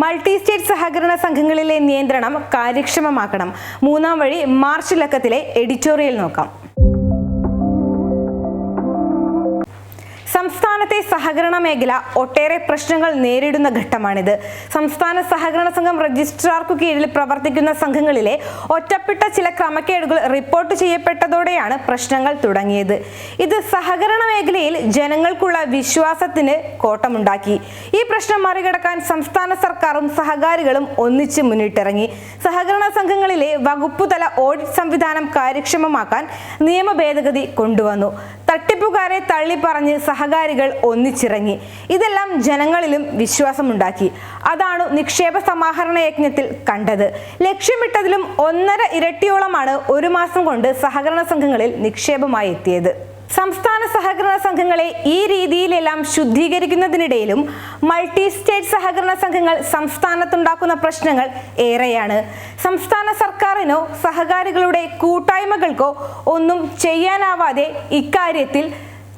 Multi state സഹകരണ സംഘങ്ങളിലെ നിയന്ത്രണം കാര്യക്ഷമമാക്കണം. മൂന്നാം വഴി മാർച്ച് ലക്കത്തിലെ എഡിറ്റോറിയൽ നോക്കാം. സംസ്ഥാനത്തെ സഹകരണ മേഖല ഒട്ടേറെ പ്രശ്നങ്ങൾ നേരിടുന്ന ഘട്ടമാണിത്. സംസ്ഥാന സഹകരണ സംഘം രജിസ്ട്രാർക്കു കീഴിൽ പ്രവർത്തിക്കുന്ന സംഘങ്ങളിലെ ഒറ്റപ്പെട്ട ചില ക്രമക്കേടുകൾ റിപ്പോർട്ട് ചെയ്യപ്പെട്ടതോടെയാണ് പ്രശ്നങ്ങൾ തുടങ്ങിയത്. ഇത് സഹകരണ മേഖലയിൽ ജനങ്ങൾക്കുള്ള വിശ്വാസത്തിന് കോട്ടമുണ്ടാക്കി. ഈ പ്രശ്നം മറികടക്കാൻ സംസ്ഥാന സർക്കാരും സഹകാരികളും ഒന്നിച്ച് മുന്നിട്ടിറങ്ങി. സഹകരണ സംഘങ്ങളിലെ വകുപ്പുതല ഓഡിറ്റ് സംവിധാനം കാര്യക്ഷമമാക്കാൻ നിയമ ഭേദഗതി കൊണ്ടുവന്നു. തട്ടിപ്പുകാരെ തള്ളിപ്പറഞ്ഞ് സഹകാരികൾ ഒന്നിച്ചിറങ്ങി. ഇതെല്ലാം ജനങ്ങളിലും വിശ്വാസമുണ്ടാക്കി. അതാണ് നിക്ഷേപ സമാഹരണ യജ്ഞത്തിൽ കണ്ടത്. ലക്ഷ്യമിട്ടതിലും ഒന്നര ഇരട്ടിയോളമാണ് ഒരു മാസം കൊണ്ട് സഹകരണ സംഘങ്ങളിൽ നിക്ഷേപമായി എത്തിയത്. സംസ്ഥാന സഹകരണ സംഘങ്ങളെ ഈ രീതിയിലെല്ലാം ശുദ്ധീകരിക്കുന്നതിനിടയിലും മൾട്ടി സ്റ്റേറ്റ് സഹകരണ സംഘങ്ങൾ സംസ്ഥാനത്തുണ്ടാക്കുന്ന പ്രശ്നങ്ങൾ ഏറെയാണ്. സംസ്ഥാന സർക്കാരിനോ സഹകാരികളുടെ കൂട്ടായ്മകൾക്കോ ഒന്നും ചെയ്യാനാവാതെ ഇക്കാര്യത്തിൽ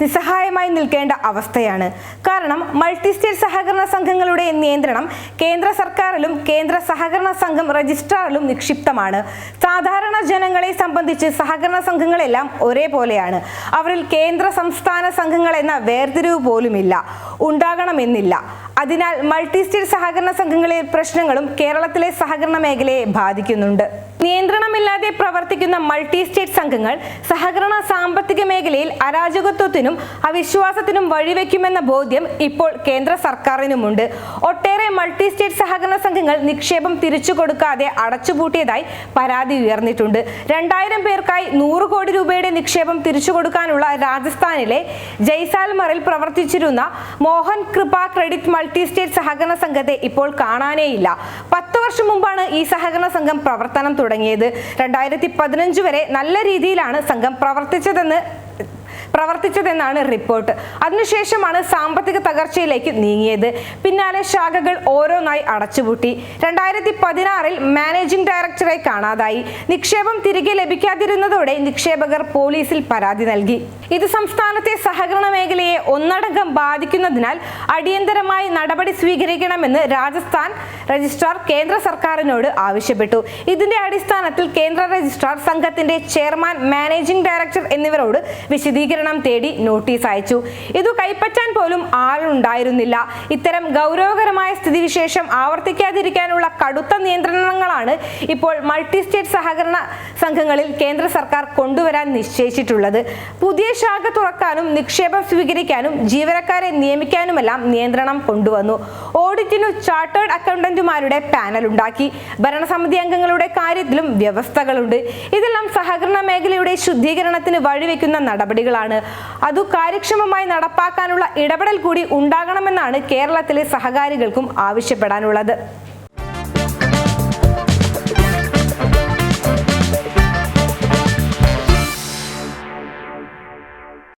നിസ്സഹായമായി നിൽക്കേണ്ട അവസ്ഥയാണ്. കാരണം മൾട്ടി സ്റ്റേറ്റ് സഹകരണ സംഘങ്ങളുടെ നിയന്ത്രണം കേന്ദ്ര സർക്കാരിലും കേന്ദ്ര സഹകരണ സംഘം രജിസ്ട്രാറിലും നിക്ഷിപ്തമാണ്. സാധാരണ ജനങ്ങളെ സംബന്ധിച്ച് സഹകരണ സംഘങ്ങളെല്ലാം ഒരേപോലെയാണ്. അവരിൽ കേന്ദ്ര സംസ്ഥാന സംഘങ്ങൾ എന്ന വേർതിരിവ് പോലുമില്ല. ഉണ്ടാകണമെന്നില്ല. അതിനാൽ മൾട്ടി സ്റ്റേറ്റ് സഹകരണ സംഘങ്ങളിലെ പ്രശ്നങ്ങളും കേരളത്തിലെ സഹകരണ മേഖലയെ ബാധിക്കുന്നുണ്ട്. നിയന്ത്രണമില്ലാതെ പ്രവർത്തിക്കുന്ന മൾട്ടി സ്റ്റേറ്റ് സംഘങ്ങൾ സഹകരണ സാമ്പത്തിക മേഖലയിൽ അരാജകത്വത്തിനും അവിശ്വാസത്തിനും വഴിവെക്കുമെന്ന ബോധ്യം ഇപ്പോൾ കേന്ദ്ര സർക്കാരിനുമുണ്ട്. ഒട്ടേറെ മൾട്ടി സ്റ്റേറ്റ് സഹകരണ സംഘങ്ങൾ നിക്ഷേപം തിരിച്ചു കൊടുക്കാതെ അടച്ചുപൂട്ടിയതായി പരാതി ഉയർന്നിട്ടുണ്ട്. രണ്ടായിരം പേർക്കായി നൂറ് കോടി രൂപയുടെ നിക്ഷേപം തിരിച്ചു കൊടുക്കാനുള്ള രാജസ്ഥാനിലെ ജയ്സാൽമറിൽ പ്രവർത്തിച്ചിരുന്ന മോഹൻ കൃപ ക്രെഡിറ്റ് മൾട്ടി സ്റ്റേറ്റ് സഹകരണ സംഘത്തെ ഇപ്പോൾ കാണാനേയില്ല. പത്ത് വർഷം മുമ്പാണ് ഈ സഹകരണ സംഘം പ്രവർത്തനം തുടങ്ങിയത്. രണ്ടായിരത്തി പതിനഞ്ച് വരെ നല്ല രീതിയിലാണ് സംഘം പ്രവർത്തിച്ചതെന്ന് പ്രവർത്തിച്ചതെന്നാണ് റിപ്പോർട്ട്. അതിനുശേഷമാണ് സാമ്പത്തിക തകർച്ചയിലേക്ക് നീങ്ങിയത്. പിന്നാലെ ശാഖകൾ ഓരോന്നായി അടച്ചുപൂട്ടി. രണ്ടായിരത്തി പതിനാറിൽ മാനേജിംഗ് ഡയറക്ടറെ കാണാതായി. നിക്ഷേപം തിരികെ ലഭിക്കാതിരുന്നതോടെ നിക്ഷേപകർ പോലീസിൽ പരാതി നൽകി. ഇത് സംസ്ഥാനത്തെ സഹകരണ മേഖലയെ ഒന്നടങ്കം ബാധിക്കുന്നതിനാൽ അടിയന്തരമായി നടപടി സ്വീകരിക്കണമെന്ന് രാജസ്ഥാൻ രജിസ്ട്രാർ കേന്ദ്ര സർക്കാരിനോട് ആവശ്യപ്പെട്ടു. ഇതിന്റെ അടിസ്ഥാനത്തിൽ കേന്ദ്ര രജിസ്ട്രാർ സംഘത്തിന്റെ ചെയർമാൻ മാനേജിംഗ് ഡയറക്ടർ എന്നിവരോട് വിശദീകരണം തേടി നോട്ടീസ് അയച്ചു. ഇതു കൈപ്പറ്റാൻ പോലും ആളുണ്ടായിരുന്നില്ല. ഇത്തരം ഗൗരവകരമായ സ്ഥിതിവിശേഷം ആവർത്തിക്കാതിരിക്കാനുള്ള കടുത്ത നിയന്ത്രണങ്ങളാണ് ഇപ്പോൾ മൾട്ടി സ്റ്റേറ്റ് സഹകരണ സംഘങ്ങളിൽ കേന്ദ്ര സർക്കാർ കൊണ്ടുവരാൻ നിശ്ചയിച്ചിട്ടുള്ളത്. പുതിയ ശാഖ തുറക്കാനും നിക്ഷേപം സ്വീകരിക്കാനും ജീവനക്കാരെ നിയമിക്കാനുമെല്ലാം നിയന്ത്രണം കൊണ്ടുവന്നു. ഓഡിറ്റിനു ചാർട്ടേഡ് അക്കൗണ്ടന്റുമാരുടെ പാനൽ ഉണ്ടാക്കി. ഭരണസമിതി അംഗങ്ങളുടെ കാര്യത്തിലും വ്യവസ്ഥകളുണ്ട്. ഇതെല്ലാം സഹകരണ മേഖലയുടെ ശുദ്ധീകരണത്തിന് വഴിവെക്കുന്ന നടപടികളാണ് അതു കാര്യക്ഷമമായി നടപ്പാക്കാനുള്ള ഇടപെടൽ കൂടി ഉണ്ടാകണമെന്നാണ് കേരളത്തിലെ സഹകാരികൾക്കും ആവശ്യപ്പെടാനുള്ളത്.